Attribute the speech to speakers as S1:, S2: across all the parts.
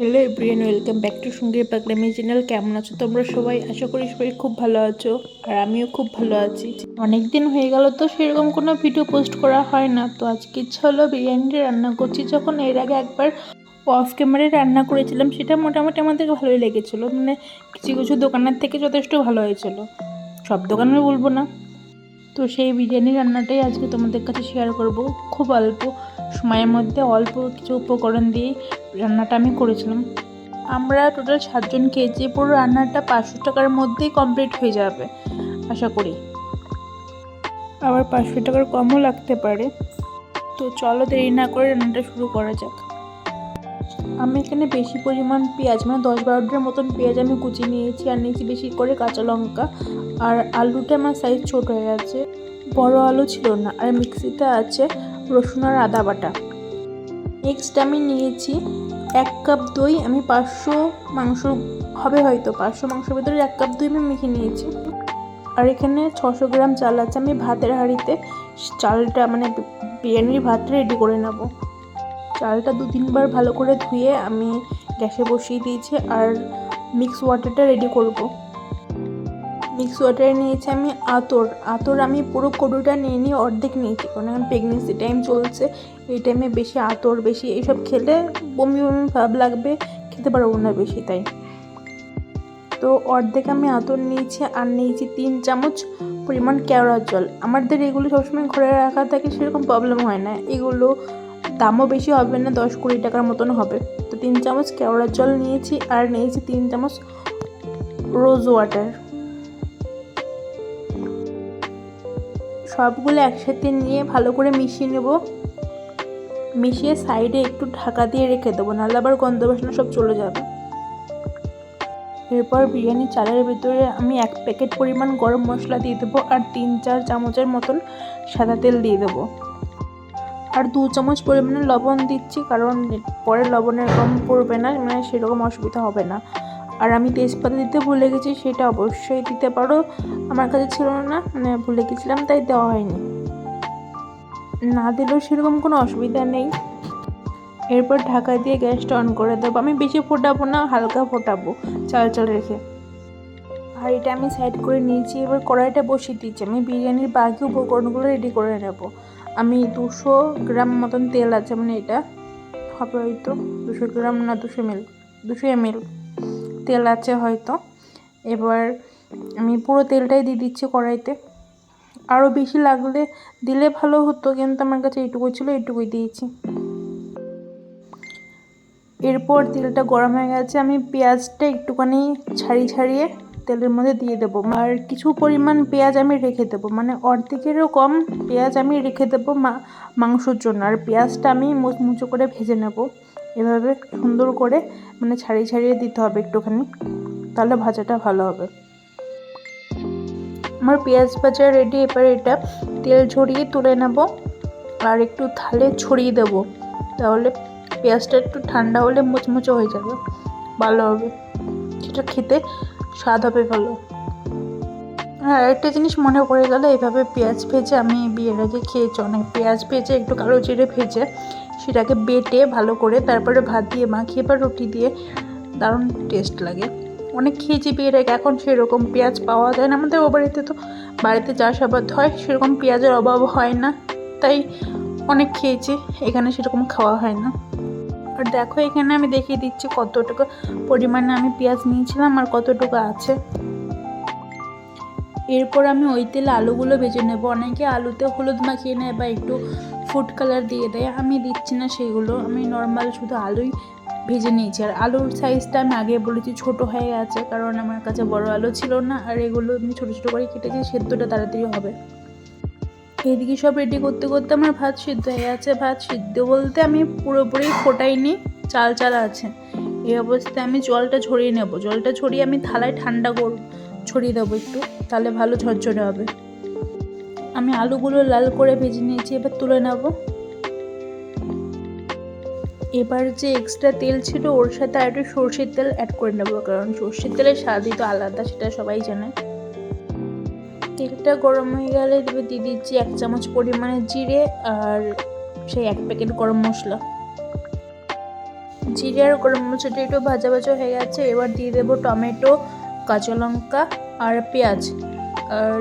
S1: Hello everyone welcome back to সঙ্গীর পাগলামি channel. কেমন আছো তোমরা সবাই? আশা করি সবাই খুব ভালো আছো, আর আমিও খুব ভালো আছি। অনেক দিন হয়ে গেল তো সেরকম কোনো ভিডিও পোস্ট করা হয় না। তো আজকে ইচ্ছা হলো বিরিয়ানিটা রান্না করছি। যখন এর আগে একবার অফ ক্যামেরায় রান্না করেছিলাম, সেটা মোটামুটি আমাদের ভালোই লেগেছিলো। মানে কিছু কিছু দোকানের থেকে যথেষ্ট ভালো হয়েছিল। সব দোকানে বলব না। তো সেই বিরিয়ানি রান্নাটাই আজকে তোমাদের কাছে শেয়ার করব। খুব অল্প সময়ের মধ্যে, অল্প কিছু উপকরণ দিয়ে রান্নাটা আমি করেছিলাম। আমরা টোটাল সাতজন খেয়েছি, পুরো রান্নাটা পাঁচশো টাকার মধ্যেই কমপ্লিট হয়ে যাবে, আশা করি। আবার পাঁচশো টাকার কমও লাগতে পারে। তো চলো দেরি না করে রান্নাটা শুরু করা যাক। আমি এখানে বেশি পরিমাণ পেঁয়াজ মানে দশ বারোটার মতন পেঁয়াজ আমি কুচি নিয়েছি আর নিয়েছি বেশি করে কাঁচা লঙ্কা। আর আলুটা আমার সাইজ ছোট হয়ে গেছে। বড় আলু ছিল না। আর মিক্সিতে আছে রসুন আর আদা বাটা। নেক্সট আমি নিয়েছি এক কাপ দই। আমি পাঁচশো মাংস, হবে হয়তো পাঁচশো মাংসের ভিতরে এক কাপ দই আমি মেখে নিয়েছি। আর এখানে ছশো গ্রাম চাল আছে। আমি ভাতের হাঁড়িতে চালটা মানে বিরিয়ানির ভাতটা রেডি করে নেব। চালটা দু তিনবার ভালো করে ধুয়ে আমি গ্যাসে বসিয়ে দিয়েছি আর মিক্স ওয়াটারটা রেডি করব। মিক্স ওয়াটারে নিয়েছি আমি আতর। আতর আমি পুরো কড়ুটা নিয়ে নিয়ে অর্ধেক নিয়েছি। কারণ এখন প্রেগনেন্সি টাইম চলছে, এই টাইমে বেশি আতর, বেশি এইসব খেলে বমি বমি ভাব লাগবে, খেতে পারব না বেশি তাই। তো অর্ধেক আমি আতর নিয়েছি আর নিয়েছি তিন চামচ পরিমাণ কেওড়ার জল। আমাদের এগুলো সবসময় ঘরে রাখা থাকে, সেরকম প্রবলেম হয় না। এগুলো দামও বেশি হবে না, দশ কুড়ি টাকার মতন হবে। তো তিন চামচ কেওড়ার জল নিয়েছি আর নিয়েছি তিন চামচ রোজ ওয়াটার সবগুলো একসাথে নিয়ে ভালো করে মিশিয়ে নেব। মিশিয়ে সাইডে একটু ঢাকা দিয়ে রেখে দেবো, নাহলে আবার গন্ধ বাসনা সব চলে যাবে। এরপর বিরিয়ানি চালের ভিতরে আমি এক প্যাকেট পরিমাণ গরম মশলা দিয়ে দেবো আর তিন চার চামচের মতন সাদা তেল দিয়ে দেবো। আর দু চামচ পরিমাণে লবণ দিচ্ছি, কারণ পরে লবণের কম পড়বে না মানে সেরকম অসুবিধা হবে না। আর আমি তেজপাতা দিতে ভুলে গেছি, সেটা অবশ্যই দিতে পারো। আমার কাছে ছিল না মানে ভুলে গেছিলাম, তাই দেওয়া হয়নি। না দিলেও সেরকম কোনো অসুবিধা নেই। এরপর ঢাকা দিয়ে গ্যাসটা অন করে দেবো। আমি বেশি ফোটাবো না, হালকা ফোটাবো, চাল চাল রেখে। আর এটা আমি সাইড করে নিয়েছি, এবার কড়াইটা বসিয়ে দিচ্ছি। আমি বিরিয়ানির বাকি উপকরণগুলো রেডি করে নেব। আমি দুশো গ্রাম মতন তেল আছে মানে এটা। হবে হয়তো দুশো গ্রাম না দুশো এমএল দুশো এমএল তেল আছে হয়তো। এবার আমি পুরো তেলটাই দিয়ে দিচ্ছি কড়াইতে। আরও বেশি লাগলে দিলে ভালো হতো, কিন্তু আমার কাছে এইটুকুই ছিল, এইটুকুই দিয়েছি। এরপর তেলটা গরম হয়ে গেছে, আমি পেঁয়াজটা একটুখানি ছাড়িয়ে ছাড়িয়ে তেলের মধ্যে দিয়ে দেবো। আর কিছু পরিমাণ পেঁয়াজ আমি রেখে দেবো। মানে অর্ধেকেরও কম পেঁয়াজ আমি রেখে দেবো মাংসর জন্য। আর পেঁয়াজটা আমি মুচমুচো করে ভেজে নেব। এভাবে সুন্দর করে মানে ছাড়িয়ে ছাড়িয়ে দিতে হবে একটুখানি। তাহলে ভাজাটা ভালো হবে। আমার পেঁয়াজ ভাজা রেডি এবার এটা তেল ঝরিয়ে তুলে নেব। আর একটু থালে ছড়িয়ে দেব। তাহলে পেঁয়াজটা একটু ঠান্ডা হলে মুচমুচো হয়ে যাবে। ভালো হবে। সেটা খেতে স্বাদ হবে ভালো। আর একটা জিনিস মনে পড়ে গেল, এইভাবে পেঁয়াজ ভেজে আমি বিয়ের আগে খেয়েছি। অনেক পেঁয়াজ ভেজে, একটু কালো জিরে ভেজে, সেটাকে বেটে ভালো করে তারপরে ভাত দিয়ে মাখিয়ে বা রুটি দিয়ে, দারুণ টেস্ট লাগে। অনেক খেয়েছি বিয়ের আগে, এখন সেরকম পেঁয়াজ পাওয়া যায় না। আমাদের ও বাড়িতে তো, বাড়িতে চাষাবাদ হয়, সেরকম পেঁয়াজের অভাব হয় না। তাই অনেক খেয়েছি, এখানে সেরকম খাওয়া হয় না। আর দেখো, এখানে আমি দেখিয়ে দিচ্ছি কতটুকু পরিমাণে আমি পেঁয়াজ নিয়েছিলাম আর কতটুকু আছে। এরপর আমি ওই তেলে আলুগুলো ভেজে নেব। অনেকে আলুতে হলুদ মাখিয়ে নেয় বা একটু ফুড কালার দিয়ে দেয়। আমি দিচ্ছি না সেগুলো। আমি নর্মাল শুধু আলুই ভেজে নিয়েছি। আর আলুর সাইজটা আমি আগে বলেছি, ছোট হয়ে গেছে। কারণ আমার কাছে বড় আলু ছিল না। আর এগুলো আমি ছোটো ছোটো করে কেটেছি, সেদ্ধটা তাড়াতাড়ি হবে। এইদিকে সব রেডি করতে করতে আমার ভাত সিদ্ধ হয়ে গেছে। ভাত সিদ্ধ বলতে আমি পুরোপুরি ফোটাইনি, চাল চাল আছে। এই অবস্থায় আমি জলটা ছড়িয়ে নেব। জলটা ছড়িয়ে আমি থালায় ঠান্ডা করব ছড়িয়ে দেবো একটু, তাহলে ভালো ঝরঝরে হবে। আমি আলুগুলো লাল করে ভেজে নিয়েছি, এবার তুলে নেব। এবার যে এক্সট্রা তেল ছিল, ওর সাথে আর একটু সর্ষের তেল অ্যাড করে নেব, কারণ সর্ষের তেলের স্বাদই তো আলাদা, সেটা সবাই জানে। তেলটা গরম হয়ে গেলে দিয়ে দিচ্ছি এক চামচ পরিমাণে জিরে আর সেই এক প্যাকেট গরম মশলা। জিরে আর গরম মশলাটা একটু ভাজা ভাজা হয়ে গেছে, এবার দিয়ে দেবো টমেটো, কাঁচা লঙ্কা আর পেঁয়াজ। আর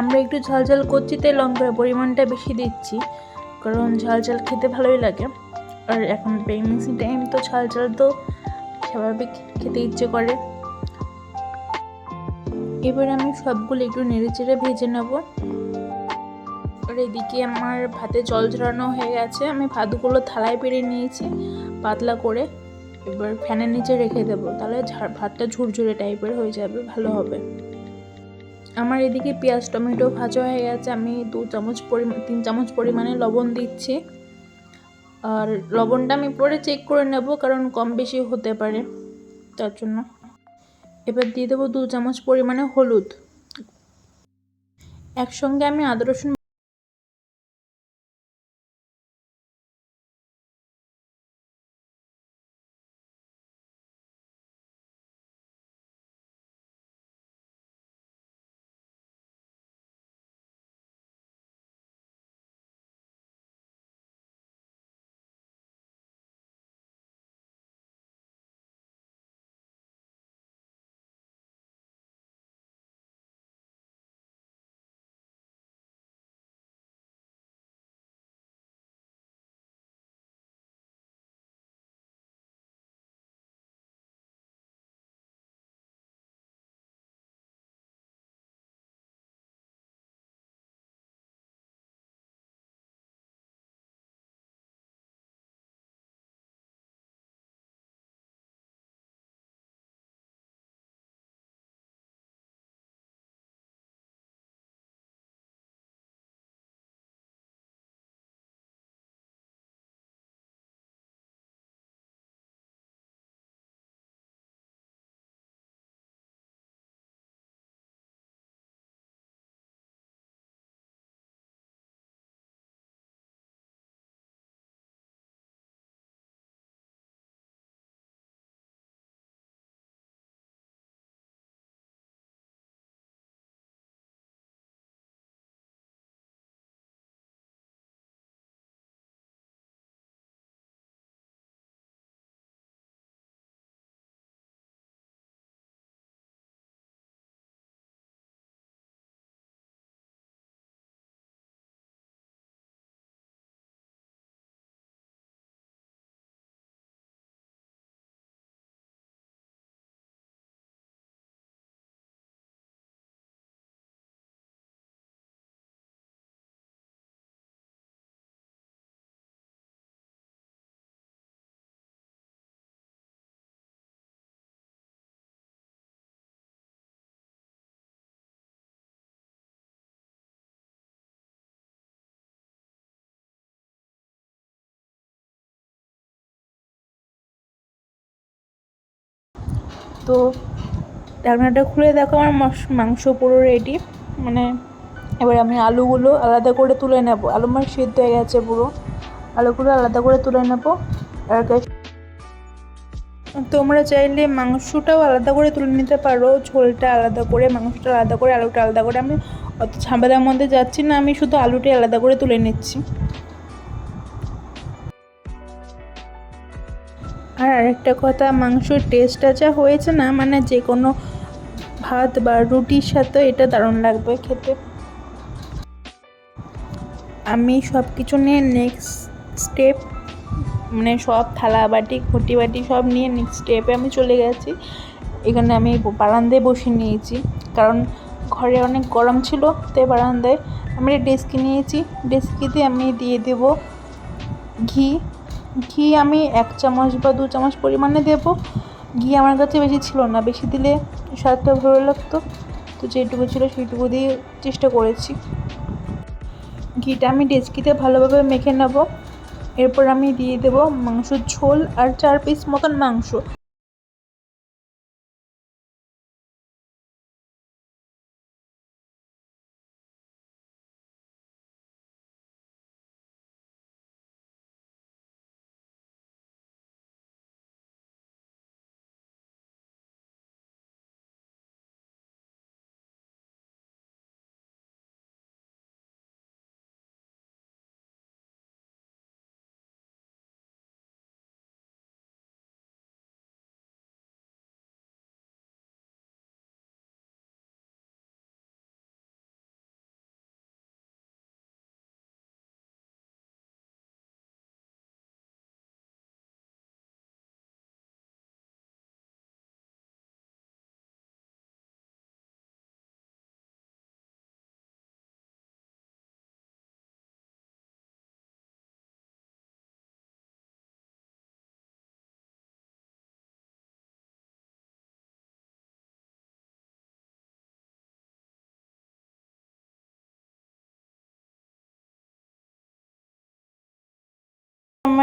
S1: আমরা একটু ঝাল ঝাল করছি, তাই লঙ্কার পরিমাণটা বেশি দিচ্ছি, কারণ ঝাল ঝাল খেতে ভালোই লাগে। আর এখন প্রেগনেন্সি টাইম তো ঝাল ঝাল তো স্বাভাবিক খেতে ইচ্ছে করে। এবার আমি সবগুলো একটু নেড়ে চেড়ে ভেজে নেব। আর এদিকে আমার ভাতে জল ঝরানো হয়ে গেছে। আমি ভাতগুলো থালায় পেরে নিয়েছি পাতলা করে। এবার ফ্যানের নিচে রেখে দেবো। তাহলে ভাতটা ঝুরঝুরে টাইপের হয়ে যাবে, ভালো হবে। আমার এদিকে পেঁয়াজ, টমেটো ভাজা হয়ে গেছে। আমি দু চামচ পরিমাণ তিন চামচ পরিমাণে লবণ দিচ্ছি। আর লবণটা আমি পরে চেক করে নেব, কারণ কম বেশি হতে পারে, তার জন্য। এবার দিয়ে দেবো দু চামচ পরিমাণে হলুদ। একসঙ্গে আমি আদা রসুন তো ঢাকনাটা খুলে দেখো, আমার মাংস পুরো রেডি মানে এবার আমি আলুগুলো আলাদা করে তুলে নেব। আলু মাছ সিদ্ধ হয়ে গেছে পুরো। আলুগুলো আলাদা করে তুলে নেব। আর তোমরা চাইলে মাংসটাও আলাদা করে তুলে নিতে পারো। ঝোলটা আলাদা করে, মাংসটা আলাদা করে, আলুটা আলাদা করে। আমি অত ঝামেলার মধ্যে যাচ্ছি না। আমি শুধু আলুটাই আলাদা করে তুলে নিচ্ছি। আর আরেকটা কথা, মাংসর টেস্টটা যা হয়েছে না মানে যে কোনো ভাত বা রুটির সাথে এটা দারুণ লাগবে খেতে। আমি সব কিছু নিয়ে নেক্সট স্টেপ মানে সব থালা বাটি, খুঁটি বাটি সব নিয়ে নেক্সট স্টেপে আমি চলে গেছি। এখানে আমি বারান্দায় বসে নিয়েছি, কারণ ঘরে অনেক গরম ছিল, তাই বারান্দায় আমি ডেস্কি নিয়েছি। ডেস্কিতে আমি দিয়ে দেব ঘি ঘি আমি এক চামচ বা দু চামচ পরিমাণে দেব। ঘি আমার কাছে বেশি ছিল না, বেশি দিলে স্বাদটা ভালো লাগতো। তো যেটুকু ছিল সেইটুকু দিয়ে চেষ্টা করেছি। ঘিটা আমি ডেচকিতে ভালোভাবে মেখে নেব। এরপর আমি দিয়ে দেব মাংসর ঝোল আর চার পিস মতন মাংস।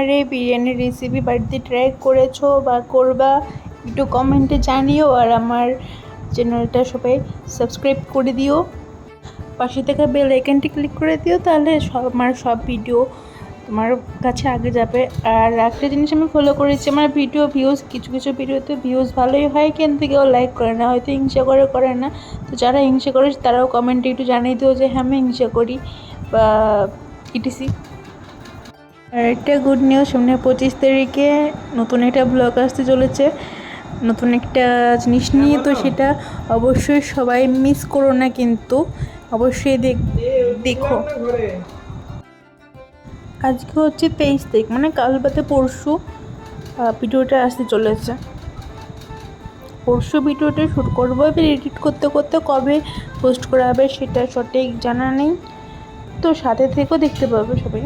S1: আমার এই বিরিয়ানির রেসিপি বাড়িতে ট্রাই করেছ বা করবা, একটু কমেন্টে জানিও আর আমার চ্যানেলটা সবাই সাবস্ক্রাইব করে দিও। পাশে থাকা বেল আইকনটি ক্লিক করে দিও তাহলে সব, আমার সব ভিডিও তোমার কাছে আগে যাবে। আর একটা জিনিস আমি ফলো করেছি, আমার ভিডিও ভিউজ কিছু কিছু ভিডিওতে ভিউজ ভালোই হয়, কিন্তু কেউ লাইক করে না, হয়তো হিংসা করে করে না। তো যারা হিংসা করে তারাও কমেন্টে একটু জানিয়ে দিও যে হ্যাঁ আমি হিংসা করি বা ইটিসি আর একটা গুড নিউজ সামনে পঁচিশ তারিখে নতুন একটা ব্লগ আসতে চলেছে। নতুন একটা জিনিস নিয়ে তো সেটা অবশ্যই সবাই মিস করো না কিন্তু অবশ্যই দেখ দেখো। আজকে হচ্ছে তেইশ তারিখ মানে কাল বাদে পরশু ভিডিওটা আসতে চলেছে। পরশু ভিডিওটা শ্যুট করব এবার এডিট করতে করতে কবে পোস্ট করা হবে সেটা সঠিক জানা নেই। তো সাথে থেকেও দেখতে পাবে সবাই।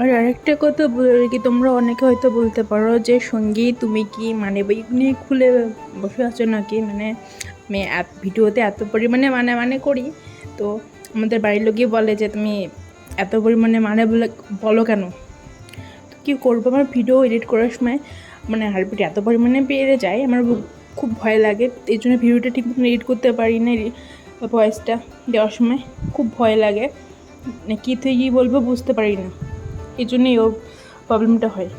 S1: আর আরেকটা কথা বলে কি তোমরা অনেকে হয়তো বলতে পারো যে সঙ্গী তুমি কি মানে নিয়ে খুলে বসে আছো নাকি? মানে আমি ভিডিওতে এত পরিমাণে মানে মানে করি। তো আমাদের বাড়ির লোকই বলে যে তুমি এত পরিমাণে মানে বলে বলো কেন? তো কী করব? আমার ভিডিও এডিট করার সময় মানে হার্টবিট এত পরিমাণে বেড়ে যায়, আমার খুব ভয় লাগে। এই জন্য ভিডিওটা ঠিক মতন এডিট করতে পারি না ভয়েসটা দেওয়ার সময় খুব ভয় লাগে। মানে কী থেকে কী বলব বুঝতে পারি না। এই জন্যই ও প্রবলেমটা হয়।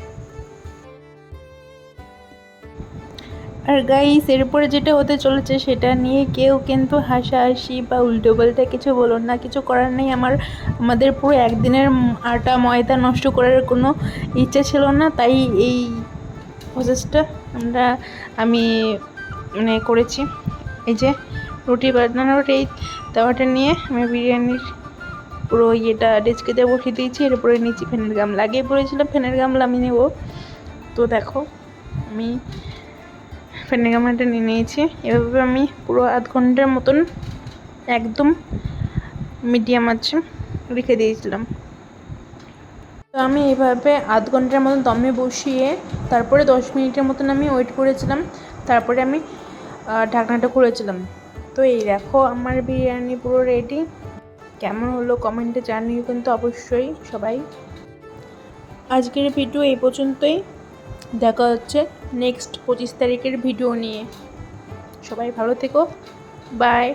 S1: আর গাইস এরপরে যেটা হতে চলেছে সেটা নিয়ে কেউ কিন্তু হাসাহাসি বা উল্টো পাল্টা কিছু বলুন না, কিছু করার নেই। আমার, আমাদের পুরো একদিনের আটা ময়দা নষ্ট করার কোনো ইচ্ছা ছিল না, তাই এই প্রসেসটা আমরা, আমি মানে করেছি। এই যে রুটি বানানোর এই তাওয়াটা নিয়ে আমি বিরিয়ানির পুরো ইয়েটা ডেচকেতে বসিয়ে দিয়েছি এরপরে নিচে ফ্যানের গাম লাগিয়ে পড়েছিলাম ফ্যানের গামলা, আমি নেব। তো দেখো, আমি ফ্যানের গামলাটা নিয়ে নিয়েছি। এভাবে আমি পুরো আধ ঘণ্টার মতন একদম মিডিয়াম আছে রেখে দিয়েছিলাম। তো আমি এইভাবে আধ ঘণ্টার মতন দমে বসিয়ে, তারপরে দশ মিনিটের মতন আমি ওয়েট করেছিলাম। তারপরে আমি ঢাকনাটা খুলেছিলাম। তো এই দেখো, আমার বিরিয়ানি পুরো রেডি কেমন হলো কমেন্টে জানিও কিন্তু অবশ্যই সবাই। আজকের ভিডিও এই পর্যন্তই। দেখা হচ্ছে নেক্সট পঁচিশ তারিখের ভিডিও নিয়ে। সবাই ভালো থেকো। বাই